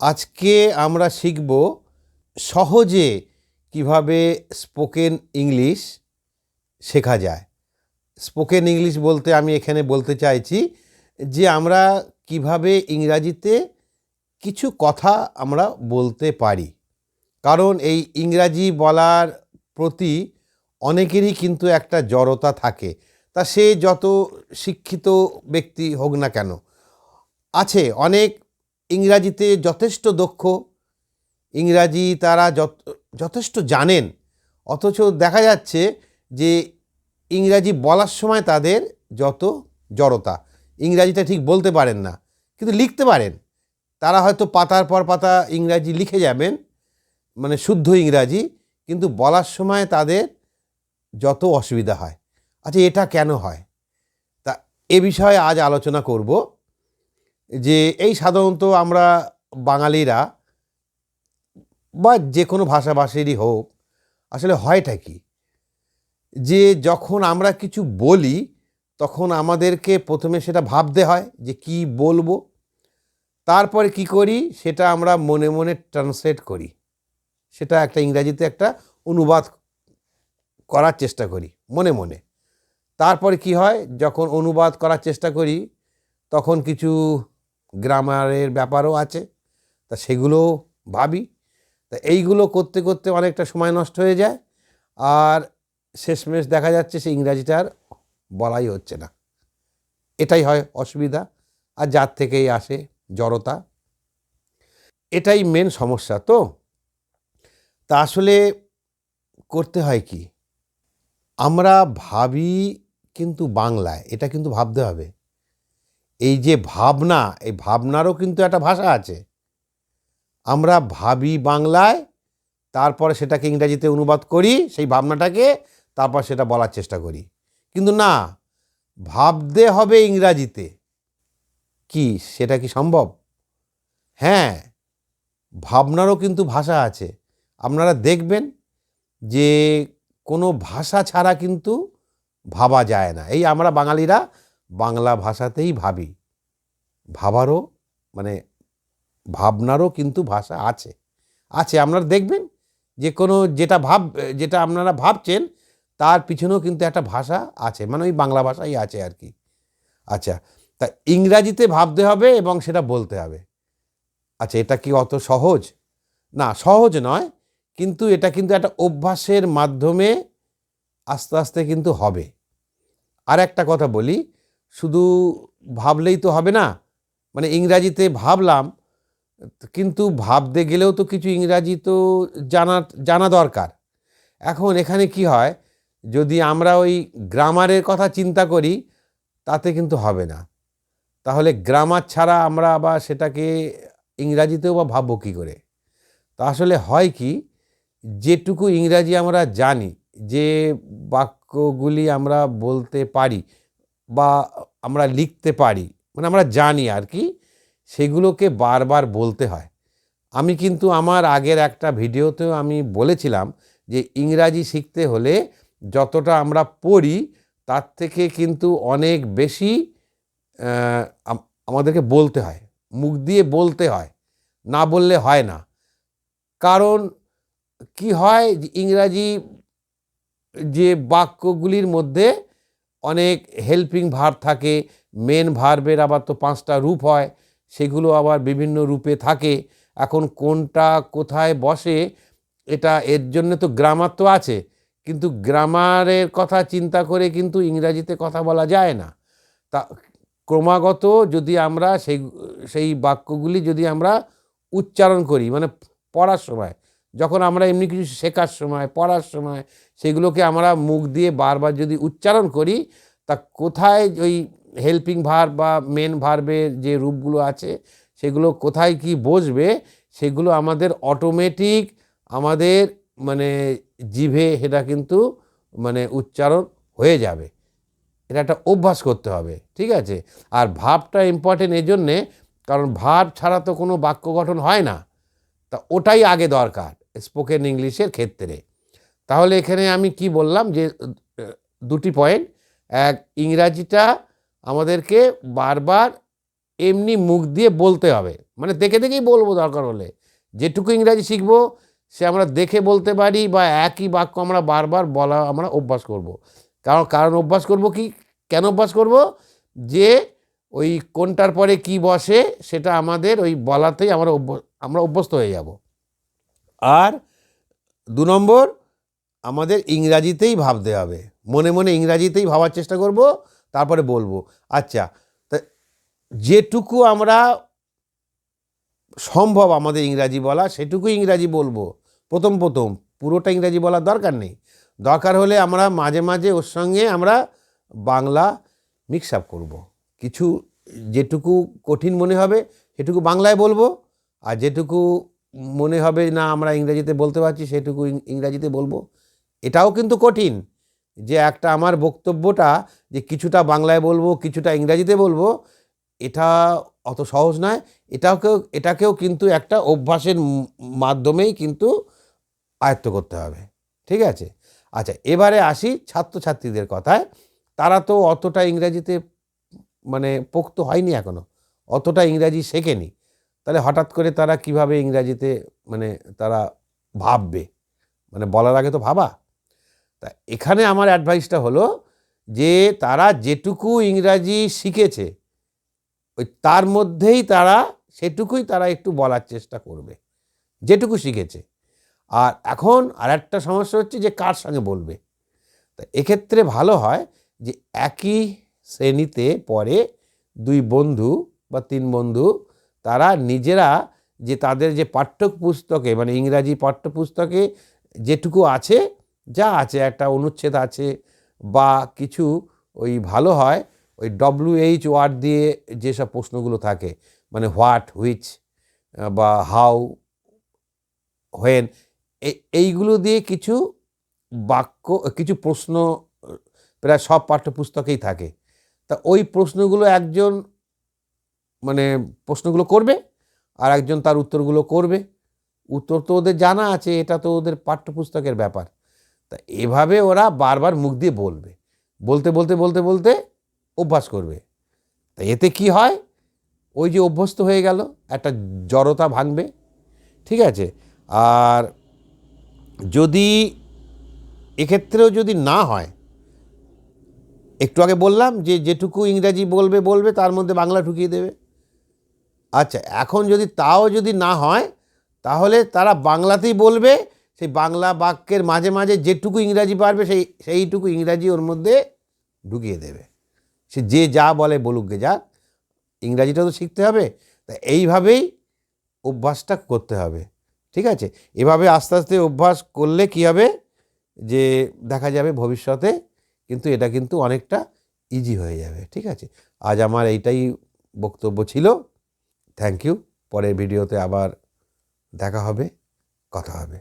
আজকে আমরা শিখব সহজে কীভাবে স্পোকেন ইংলিশ শেখা যায়। স্পোকেন ইংলিশ বলতে আমি এখানে বলতে চাইছি যে আমরা কীভাবে ইংরাজিতে কিছু কথা আমরা বলতে পারি। কারণ এই ইংরাজি বলার প্রতি অনেকেরই কিন্তু একটা জড়তা থাকে। তা সে যত শিক্ষিত ব্যক্তি হোক না কেন, আছে অনেক ইংরাজিতে যথেষ্ট দক্ষ, ইংরাজি তারা যথেষ্ট জানেন। অথচ দেখা যাচ্ছে যে ইংরাজি বলার সময় তাদের যত জড়তা, ইংরাজিটা ঠিক বলতে পারেন না, কিন্তু লিখতে পারেন। তারা হয়তো পাতার পর পাতা ইংরাজি লিখে যাবেন মানে শুদ্ধ ইংরাজি, কিন্তু বলার সময় তাদের যত অসুবিধা হয়। আচ্ছা এটা কেন হয়? তা এ বিষয়ে আজ আলোচনা করব। যে এই সাধারণত আমরা বাঙালিরা বা যে কোনো ভাষাভাষীরই হোক, আসলে হয়টা কি? যে যখন আমরা কিছু বলি, তখন আমাদেরকে প্রথমে সেটা ভাবতে হয় যে কি বলব, তারপরে কি করি সেটা আমরা মনে মনে ট্রান্সলেট করি। সেটা একটা ইংরাজিতে একটা অনুবাদ করার চেষ্টা করি, মনে মনে। তারপরে কি হয়, যখন অনুবাদ করার চেষ্টা করি, তখন কিছু গ্রামারের ব্যাপারও আছে, তা সেগুলো ভাবি। তা এইগুলো করতে করতে অনেকটা সময় নষ্ট হয়ে যায়, আর শেষমেশ দেখা যাচ্ছে সে ইংরাজিটা আর বলাই হচ্ছে না। এটাই হয় অসুবিধা, আর যার থেকেই আসে জড়তা। এটাই মেন সমস্যা, তো? তা আসলে করতে হয় কি? আমরা ভাবি কিন্তু বাংলায়, এটা কিন্তু ভাবতে হবে। এই যে ভাবনা, এই ভাবনারও কিন্তু একটা ভাষা আছে। আমরা ভাবি বাংলায়, তারপরে সেটাকে ইংরাজিতে অনুবাদ করি, সেই ভাবনাটাকে, তারপর সেটা বলার চেষ্টা করি। কিন্তু না, ভাবতে হবে ইংরাজিতে। কি, সেটা কি সম্ভব? হ্যাঁ ভাবনারও কিন্তু ভাষা আছে। আপনারা দেখবেন যে কোনো ভাষা ছাড়া কিন্তু ভাবা যায় না। এই আমরা বাঙালিরা বাংলা ভাষাতেই ভাবি। ভাবারও মানে ভাবনারও কিন্তু ভাষা আছে। আছে, আপনারা দেখবেন যে কোনো যেটা ভাব, যেটা আপনারা ভাবছেন তার পিছনেও কিন্তু একটা ভাষা আছে মানে ওই বাংলা ভাষাই আছে আর কি। আচ্ছা তা ইংরাজিতে ভাবতে হবে এবং সেটা বলতে হবে। আচ্ছা এটা কি অত সহজ? না, সহজ নয়, কিন্তু এটা কিন্তু একটা অভ্যাসের মাধ্যমে আস্তে আস্তে কিন্তু হবে। আর একটা কথা বলি শুধু ভাবলেই তো হবে না মানে ইংরাজিতে ভাবলাম, কিন্তু ভাবতে গেলেও তো কিছু ইংরাজি তো জানা জানা দরকার। এখন এখানে কি হয়, যদি আমরা ওই গ্রামারের কথা চিন্তা করি, তাতে কিন্তু হবে না। তাহলে গ্রামার ছাড়া আমরা আবার সেটাকে ইংরাজিতেও বা ভাববো কী করে? তা আসলে হয় কি, যেটুকু ইংরাজি আমরা জানি, যে বাক্যগুলি আমরা বলতে পারি বা আমরা লিখতে পারি মানে আমরা জানি আর কি, সেগুলোকে বারবার বলতে হয়। আমি কিন্তু আমার আগের একটা ভিডিওতেও আমি বলেছিলাম যে ইংরাজি শিখতে হলে যতটা আমরা পড়ি, তার থেকে কিন্তু অনেক বেশি আমাদেরকে বলতে হয়, মুখ দিয়ে বলতে হয়, না বললে হয় না। কারণ কি হয় ইংরাজি যে বাক্যগুলির মধ্যে অনেক হেল্পিং ভার থাকে মেন ভার্বের আবার তো পাঁচটা রূপ হয়, সেগুলো আবার বিভিন্ন রূপে থাকে। এখন কোনটা কোথায় বসে, এটা এর জন্য তো গ্রামার তো আছে, কিন্তু গ্রামারের কথা চিন্তা করে কিন্তু ইংরাজিতে কথা বলা যায় না। তা ক্রমাগত যদি আমরা সেই সেই বাক্যগুলি যদি আমরা উচ্চারণ করি মানে পড়ার সময় যখন আমরা এমনি কিছু শেখার সময়, পড়ার সময়, সেগুলোকে আমরা মুখ দিয়ে বারবার যদি উচ্চারণ করি, তা কোথায় ওই হেল্পিং ভার বা মেন ভার্বের যে রূপগুলো আছে, সেগুলো কোথায় কি বসবে, সেগুলো আমাদের অটোমেটিক আমাদের মানে জিভে সেটা কিন্তু মানে উচ্চারণ হয়ে যাবে। এটা একটা অভ্যাস করতে হবে, ঠিক আছে? আর ভাবটা ইম্পর্টেন্ট এই জন্যে, কারণ ভাব ছাড়া তো কোনো বাক্য গঠন হয় না, তা ওটাই আগে দরকার। স্পোকেন ইংলিশের ক্ষেত্রে। তাহলে এখানে আমি কি বললাম যে, দুটি পয়েন্ট। এক, ইংরাজিটা আমাদেরকে বারবার এমনি মুখ দিয়ে বলতে হবে। মানে দেখে দেখেই বলব দরকার হলে। যেটুকু ইংরাজি শিখব, সে আমরা দেখে বলতে পারি বা একই বাক্য আমরা বারবার বলা, আমরা অভ্যাস করব। কারণ কারণ অভ্যাস করব কি? কেন অভ্যাস করব? যে ওই কোনটার পরে কি বসে, সেটা আমাদের ওই বলাতেই আমরা অভ্য- আমরা অভ্যস্ত হয়ে যাব। আর দু নম্বর, আমাদের ইংরাজিতেই ভাবতে হবে। মনে মনে ইংরাজিতেই ভাবার চেষ্টা করব, তারপরে বলব। আচ্ছা তা যেটুকু আমরা সম্ভব আমাদের ইংরাজি বলা সেটুকু ইংরাজি বলব। প্রথম প্রথম, পুরোটা ইংরাজি বলার দরকার নেই। দরকার হলে আমরা মাঝে মাঝে ওর সঙ্গে আমরা বাংলা মিক্স আপ করব। কিছু যেটুকু কঠিন মনে হবে, সেটুকু বাংলায় বলব, আর যেটুকু মনে হবে না আমরা ইংরেজিতে বলতে পারছি, সেটুকু ইংরাজিতে বলব। এটাও কিন্তু কঠিন যে একটা আমার বক্তব্যটা যে কিছুটা বাংলায় বলব, কিছুটা ইংরাজিতে বলব, এটা অত সহজ নয়। এটাকেও এটাকেও কিন্তু একটা অভ্যাসের মাধ্যমেই কিন্তু আয়ত্ত করতে হবে। ঠিক আছে? আচ্ছা এবারে আসি ছাত্রছাত্রীদের কথায়। তারা তো অতটা ইংরাজিতে মানে পোক্ত হয়নি এখনও। অতটা ইংরাজি শেখেনি। তাহলে হঠাৎ করে তারা কীভাবে ইংরাজিতে মানে তারা ভাববে? মানে বলার আগে তো ভাবা। তা এখানে আমার অ্যাডভাইসটা হলো যে তারা যেটুকু ইংরাজি শিখেছে, ওই তার মধ্যেই তারা সেটুকুই তারা একটু বলার চেষ্টা করবে, যেটুকু শিখেছে। আর এখন আর একটা সমস্যা হচ্ছে যে কার সঙ্গে বলবে? তা এক্ষেত্রে ভালো হয় যে একই শ্রেণীতে পড়ে দুই বন্ধু বা তিন বন্ধু তারা নিজেরা যে তাদের যে পাঠ্যপুস্তকে মানে ইংরাজি পাঠ্যপুস্তকে যেটুকু আছে, যা আছে, একটা অনুচ্ছেদ আছে বা কিছু ওই ভালো হয়, ওই ডব্লিউ এইচ ওয়ার্ড দিয়ে যেসব প্রশ্নগুলো থাকে মানে হোয়াট হুইচ বা হাউ হোয়েন এইগুলো দিয়ে কিছু বাক্য, কিছু প্রশ্ন, প্রায় সব পাঠ্যপুস্তকেই থাকে। তা ওই প্রশ্নগুলো একজন মানে প্রশ্নগুলো করবে, আর একজন তার উত্তরগুলো করবে। উত্তর তো ওদের জানা আছে, এটা তো ওদের পাঠ্যপুস্তকের ব্যাপার। তা এভাবে ওরা বারবার মুখ দিয়ে বলবে। বলতে বলতে বলতে বলতে অভ্যাস করবে। তা এতে কি হয়? ওই যে অভ্যস্ত হয়ে গেল, একটা জড়তা ভাঙবে। ঠিক আছে? আর যদি এক্ষেত্রেও যদি না হয়, একটু আগে বললাম যে যেটুকু ইংরাজি বলবে বলবে, তার মধ্যে বাংলা ঢুকিয়ে দেবে। আচ্ছা এখন যদি তাও যদি না হয়, তাহলে তারা বাংলাতেই বলবে, সেই বাংলা বাক্যের মাঝে মাঝে যেটুকু ইংরাজি পারবে, সেই, সেইটুকু ইংরাজি ওর মধ্যে ঢুকিয়ে দেবে। সে যে যা বলে বলুক গে যাক ইংরাজিটা তো শিখতে হবে, তা এইভাবেই অভ্যাসটা করতে হবে, ঠিক আছে? এভাবে আস্তে আস্তে অভ্যাস করলে কি হবে? যে দেখা যাবে ভবিষ্যতে কিন্তু এটা কিন্তু অনেকটা ইজি হয়ে যাবে, ঠিক আছে? আজ আমার এইটাই বক্তব্য ছিল। Thank you. পরের ভিডিওতে আবার দেখা হবে কথা হবে।